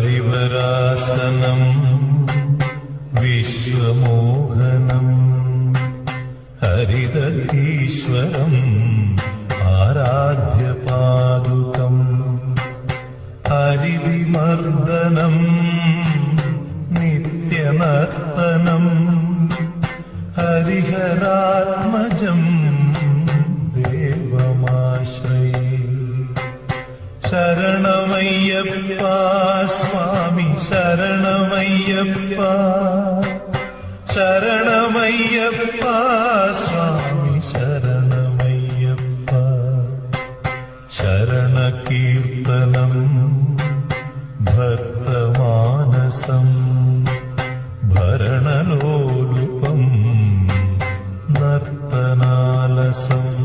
ഹരിവരാസനം വിശ്വമോഹനം ഹരിതീശ്വരം ആരാധ്യപാദുകം ഹരിവിമർദ്ദനം നിത്യനർത്തനം ഹരിഹരാത്മജം शरणमय्यप्पा स्वामि शरणमय्यप्पा शरणमय्यप्पा स्वामि शरणमय्यप्पा शरणकीर्तनम् भक्तमानसम् भरणलोलुपम् नर्तनालसम्